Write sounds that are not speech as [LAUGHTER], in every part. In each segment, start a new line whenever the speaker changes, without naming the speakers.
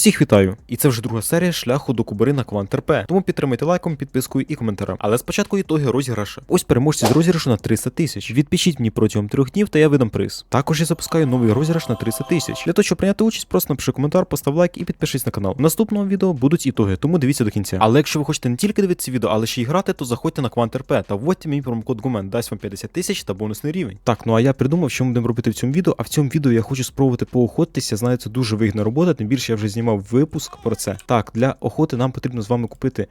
Всіх вітаю! І це вже друга серія шляху до Кубари на Квант РП. Тому підтримайте лайком, підпискою і коментарем. Але спочатку ітоги розіграша. Ось переможці з розіграшу на 300 тисяч. Відпишіть мені протягом трьох днів, та я видам приз. Також я запускаю новий розіграш на 300 тисяч. Для того, щоб прийняти участь, просто напиши коментар, постав лайк і підпишись на канал. В наступному відео будуть ітоги, тому дивіться до кінця. Але якщо ви хочете не тільки дивитися відео, але ще й грати, то заходьте на Квант РП та вводьте мій промокод Гумен, дасть вам 50 тисяч та бонусний рівень. Так, ну а я придумав, що ми будемо робити в цьому відео. А в цьому відео я хочу спробувати поохотитися. Знаю, це дуже вигідна робота, тим більше я вже знімав випуск про це. Так, для охоти нам потрібно з вами купити.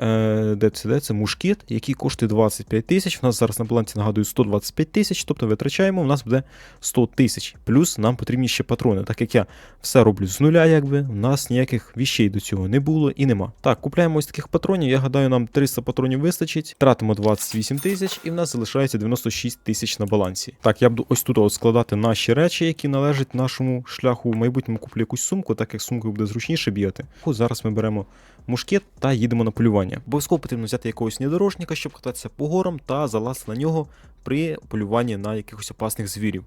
Е, де це, це мушкет, який коштує 25 тисяч. У нас зараз на балансі нагадую 125 тисяч, тобто витрачаємо, у нас буде 100 тисяч. Плюс нам потрібні ще патрони. Так як я все роблю з нуля, якби у нас ніяких віщей до цього не було і нема. Так, купляємо ось таких патронів. Я гадаю, нам 300 патронів вистачить. Тратимо 28 тисяч, і в нас залишається 96 тисяч на балансі. Так, я буду ось тут складати наші речі, які належать нашому шляху. В майбутньому куплю якусь сумку, так як сумкою буде зручніше бігати. Зараз ми беремо мушкет та їдемо на полювання. Обов'язково потрібно взяти якогось внедорожника, щоб кататися по горам та залазити на нього при полюванні на якихось опасних звірів.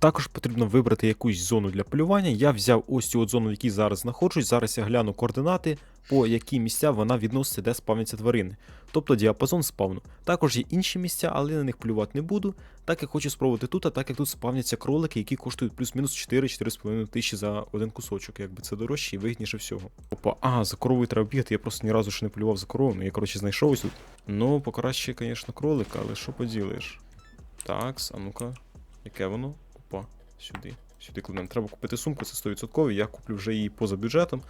Також потрібно вибрати якусь зону для полювання. Я взяв ось цю от зону, в якій зараз знаходжусь. Зараз я гляну координати, по які місця вона відноситься, де спавняться тварини. Тобто діапазон спавну. Також є інші місця, але на них полювати не буду. Так як хочу спробувати тут, а так як тут спавняться кролики, які коштують плюс-мінус 4-4,5 тисячі за один кусочок. Якби це дорожче і вигідніше всього. Опа, а, за коровою треба бігати, я просто ні разу ще не полював за коровою. Я, коротше, знайшов ось тут. Ну, покраще, звісно, кролика, але що поділиш? Такс, а ну-ка, яке воно? Сюди. Сюди кладемо. Треба купити сумку, це 100%. Я куплю вже її поза бюджетом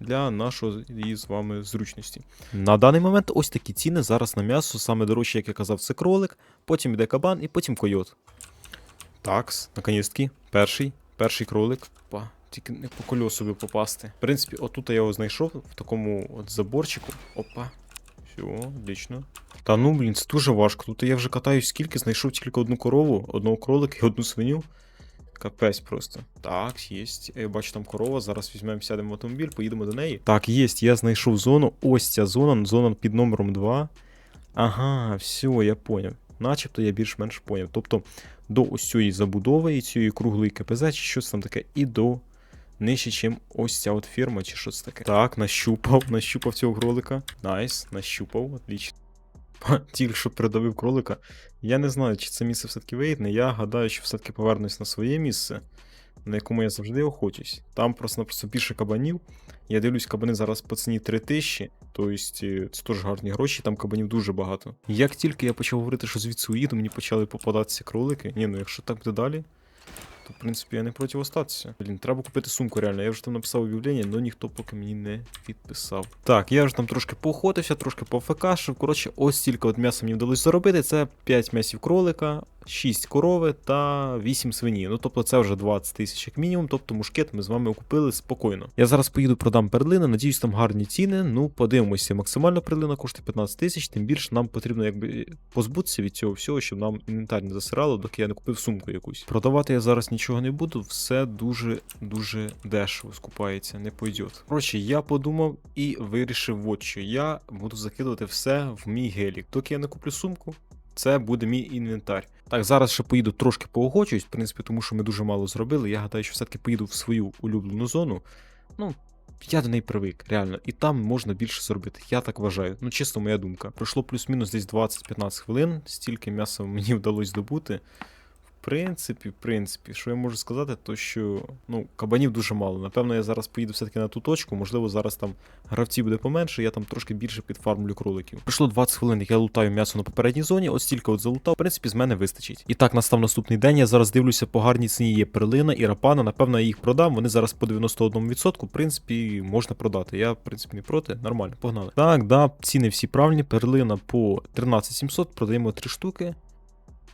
для нашої з вами зручності. На даний момент ось такі ціни зараз на м'ясо. Саме дорожче, як я казав, це кролик, потім йде кабан і потім койот. Такс, наконець-таки, перший, перший кролик. Опа, тільки не по кольосу би попасти. В принципі, отут я його знайшов в такому от заборчику. Опа. Все, отлично. Та ну, блін, це дуже важко. Тут я вже катаюсь скільки, знайшов тільки одну корову, одного кролика і одну свиню. Капець просто. Так, єсть. Я бачу там корова. Зараз візьмемо, сядемо в автомобіль, поїдемо до неї. Так, єсть, я знайшов зону. Ось ця зона, зона під номером 2. Ага, все, я поняв. Начебто я більш-менш поняв. Тобто до ось цієї забудови і цієї круглої КПЗ, чи щось там таке, і до нижче, чим ось ця от фірма, чи щось таке. Так, нащупав, [LAUGHS] нащупав цього кролика. Найс, нащупав, отлично. Тільки що придавив кролика. Я не знаю, чи це місце все-таки вигідне. Я гадаю, що все-таки повернусь на своє місце, на якому я завжди охочусь. Там просто-напросто більше кабанів. Я дивлюсь, кабани зараз по ціні 3000, тобто е, це теж гарні гроші, там кабанів дуже багато. Як тільки я почав говорити, що звідси уїду, мені почали попадатися кролики. Ні, ну якщо так буде далі, то в принципі я не проти остатися. Блін, треба купити сумку реально. Я вже там написав об'явлення, але ніхто поки мені не підписав. Так, я вже там трошки поохотився, трошки пофекашив. Коротше, ось стільки от м'яса мені вдалося заробити. Це 5 м'ясів кролика, 6 корови та 8 свині. Ну тобто це вже 20 тисяч як мінімум. Тобто мушкет ми з вами окупили спокійно. Я зараз поїду продам перлини, надіюсь, там гарні ціни. Ну, подивимося, максимальна перлина коштує 15 тисяч, тим більше нам потрібно якби позбутися від цього всього, щоб нам інвентар не засирало, доки я не купив сумку якусь. Продавати я зараз нічого не буду, все дуже дуже дешево скупається, не пойдет. Коротше, я подумав і вирішив, от що я буду закидувати все в мій гелік. Доки я не куплю сумку, це буде мій інвентар. Так, зараз ще поїду трошки поохочуюсь, в принципі, тому що ми дуже мало зробили. Я гадаю, що все-таки поїду в свою улюблену зону. Ну, я до неї привик, реально, і там можна більше зробити. Я так вважаю. Ну, чисто моя думка. Пройшло плюс-мінус десь 20-15 хвилин, стільки м'яса мені [LAUGHS] вдалося здобути. Принципі, принципі, що я можу сказати, то що ну, кабанів дуже мало. Напевно, я зараз поїду все-таки на ту точку. Можливо, зараз там гравців буде поменше, я там трошки більше підфармлю кроликів. Пройшло 20 хвилин, як я лутаю м'ясо на попередній зоні, от стільки от залутав. В принципі, з мене вистачить. І так настав наступний день. Я зараз дивлюся по гарній ціні є перлина і рапана. Напевно, я їх продам. Вони зараз по 91%. В принципі, можна продати. Я, в принципі, не проти. Нормально, погнали. Так, да, ціни всі правильні. Перлина по 13700, продаємо 3 штуки.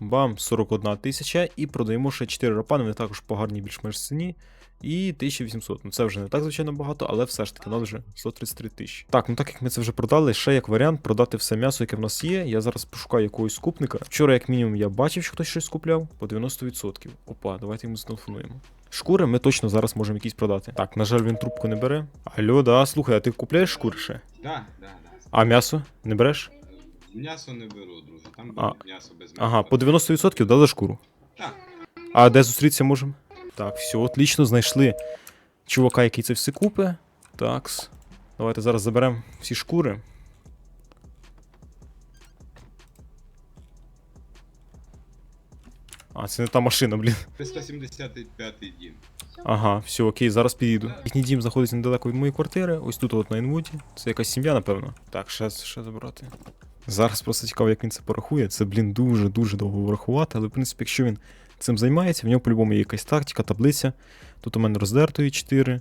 Бам, 41 тисяча і продаємо ще 4 рапани, вони також по гарній більш-менш ціні. І 1800. Ну це вже не так, звичайно, багато, але все ж таки нас вже 133 тисячі. Так, ну так як ми це вже продали, ще як варіант продати все м'ясо, яке в нас є. Я зараз пошукаю якогось скупника. Вчора, як мінімум, я бачив, що хтось щось купляв по 90%. Опа, давайте йому зателефонуємо. Шкури ми точно зараз можемо якісь продати. Так, на жаль, він трубку не бере. Алло, да, слухай, а ти купляєш шкури ще?
Да, да, да.
А м'ясо не береш?
М'ясо не беру, друже. Там
А,
м'ясо без м'яса.
Ага, по 90% дали шкуру.
Так.
А де зустрітися можемо? Так, все, отлично, знайшли чувака, який це все купить. Такс. Давайте зараз заберемо всі шкури. А, це не та машина, блін.
375 дім.
Ага, все, окей, зараз підійду. Їхній дім знаходиться недалеко від моєї квартири. Ось тут, от на Інвуді. Це якась сім'я, напевно. Так, ще, ще забрати. Зараз просто цікаво, як він це порахує. Це, блін, дуже-дуже довго врахувати, але в принципі, якщо він цим займається, в нього по-любому є якась тактика, таблиця. Тут у мене роздертої 4,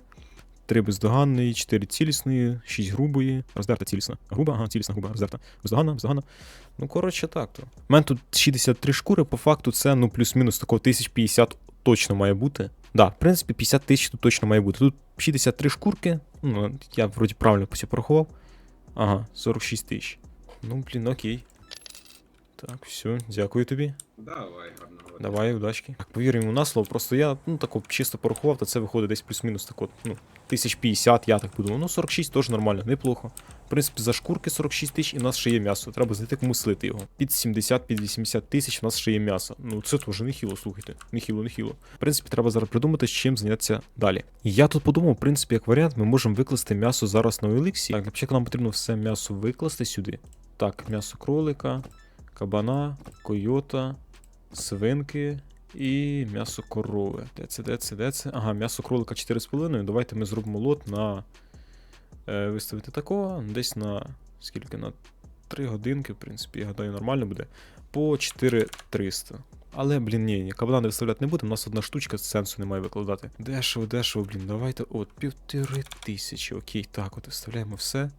3 бездоганної, 4 цілісної, 6 грубої, роздерта цілісна. Груба, ага, цілісна груба, роздерта. Бездоганна, бездоганна. Ну, коротше, так то. У мене тут 63 шкури, по факту це ну плюс-мінус такого 1050 точно має бути. Да, в принципі, 50 тисяч тут точно має бути. Тут 63 шкурки. Ну, я вроді правильно порахував. Ага, 46 тисяч. Ну, блін, окей. Так, все, дякую тобі.
Давай, гарного.
Давай, удачки. Так, повір йому на слово, просто я ну тако чисто порахував, то це виходить десь плюс-мінус так от, ну, 1050, я так подумав. Ну, 46 теж нормально, неплохо. В принципі, за шкурки 46 тисяч і в нас ще є м'ясо. Треба знайти кому слити його. Під 70, під 80 тисяч в нас ще є м'ясо. Ну це теж нехило, слухайте. Нехило, нехило. В принципі, треба зараз придумати, з чим зайнятися далі. Я тут подумав, в принципі, як варіант, ми можемо викласти м'ясо зараз на Еліксі. Так, початку нам потрібно все м'ясо викласти сюди. Так, м'ясо кролика, кабана, койота, свинки і м'ясо корови. Де це, де це, де це? Ага, м'ясо кролика 4,5. Давайте ми зробимо лот на е, виставити такого. Десь на скільки? На 3 годинки, в принципі, я гадаю, нормально буде. По 4300. Але, блін, ні, ні, кабана виставляти не будемо, у нас одна штучка, сенсу немає викладати. Дешево, дешево, блін, давайте. От, півтори тисячі. Окей, так, от виставляємо все.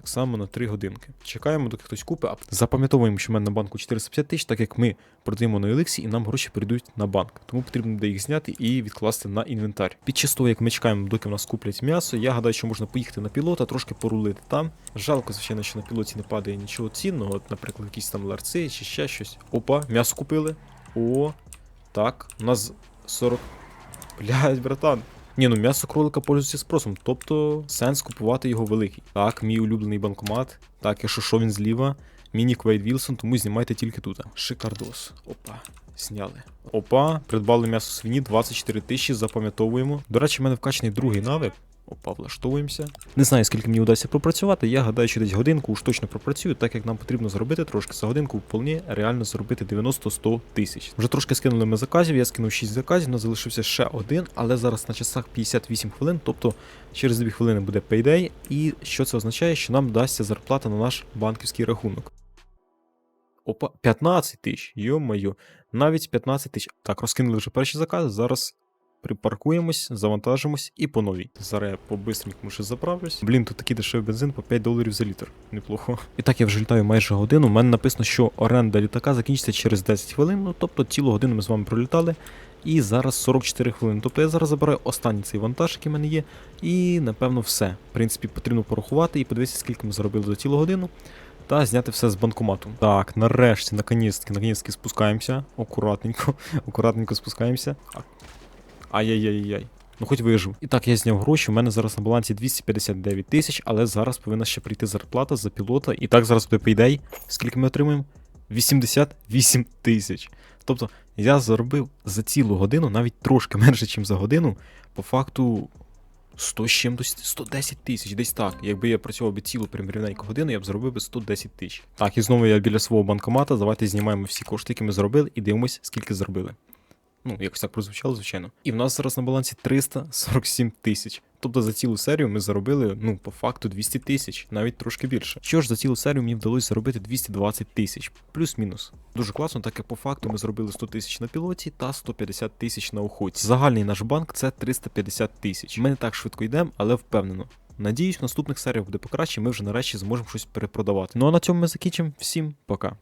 Так само на 3 годинки. Чекаємо, доки хтось купить, а запам'ятовуємо, що в мене на банку 450 тисяч, так як ми продаємо на Еликсі і нам гроші прийдуть на банк. Тому потрібно буде їх зняти і відкласти на інвентар. Під час того, як ми чекаємо, доки в нас куплять м'ясо, я гадаю, що можна поїхати на пілота, трошки порулити там. Жалко, звичайно, що на пілоті не падає нічого цінного, от, наприклад, якісь там ларци чи ще щось. Опа, м'ясо купили. О, так, у нас 40. Блядь, братан. Ні, ну м'ясо кролика пользується спросом, тобто сенс купувати його великий. Так, мій улюблений банкомат. Так, якщо що він зліва. Міні Квейт Вілсон, тому знімайте тільки тут. Шикардос. Опа. Зняли. Опа, придбали м'ясо свині 24 тисячі, запам'ятовуємо. До речі, в мене вкачаний другий навик. Опа, влаштовуємося. Не знаю, скільки мені вдасться пропрацювати. Я гадаю, що десь годинку уж точно пропрацюю, так як нам потрібно зробити трошки за годинку вполне реально зробити 90-100 тисяч. Вже трошки скинули ми заказів, я скинув 6 заказів, у нас залишився ще один, але зараз на часах 58 хвилин, тобто через 2 хвилини буде payday. І що це означає, що нам дасться зарплата на наш банківський рахунок. Опа, 15 тисяч, йо-моє, навіть 15 тисяч. Так, розкинули вже перші закази, зараз припаркуємось, завантажимось і по новій. Зараз я по-бистренькому ще заправлюсь. Блін, тут такий дешевий бензин по 5 доларів за літр. Неплохо. І так я вже літаю майже годину. У мене написано, що оренда літака закінчиться через 10 хвилин. Ну тобто цілу годину ми з вами пролітали. І зараз 44 хвилини. Тобто я зараз забираю останній цей вантаж, який в мене є. І напевно все. В принципі, потрібно порахувати і подивитися, скільки ми заробили за цілу годину. Та зняти все з банкомату. Так, нарешті, наконець-таки, наконець-таки спускаємося. Акуратненько, акуратненько спускаємося. Ай-яй-яй-яй. Ну хоч вижив. І так, я зняв гроші. У мене зараз на балансі 259 тисяч, але зараз повинна ще прийти зарплата за пілота. І так зараз буде пейдей. Скільки ми отримуємо? 88 тисяч. Тобто я заробив за цілу годину, навіть трошки менше, ніж за годину. По факту 100 з чимось, 110 тисяч, десь так. Якби я працював би цілу прям рівненьку годину, я б зробив би 110 тисяч. Так, і знову я біля свого банкомата. Давайте знімаємо всі кошти, які ми зробили, і дивимося, скільки зробили. Ну, якось так прозвучало, звичайно. І в нас зараз на балансі 347 тисяч. Тобто за цілу серію ми заробили, ну, по факту 200 тисяч, навіть трошки більше. Що ж за цілу серію мені вдалося заробити 220 тисяч, плюс-мінус. Дуже класно, так як по факту ми зробили 100 тисяч на пілоті та 150 тисяч на охоті. Загальний наш банк це 350 тисяч. Ми не так швидко йдемо, але впевнено. Надіюсь, в наступних серіях буде покраще, ми вже нарешті зможемо щось перепродавати. Ну а на цьому ми закінчимо. Всім пока.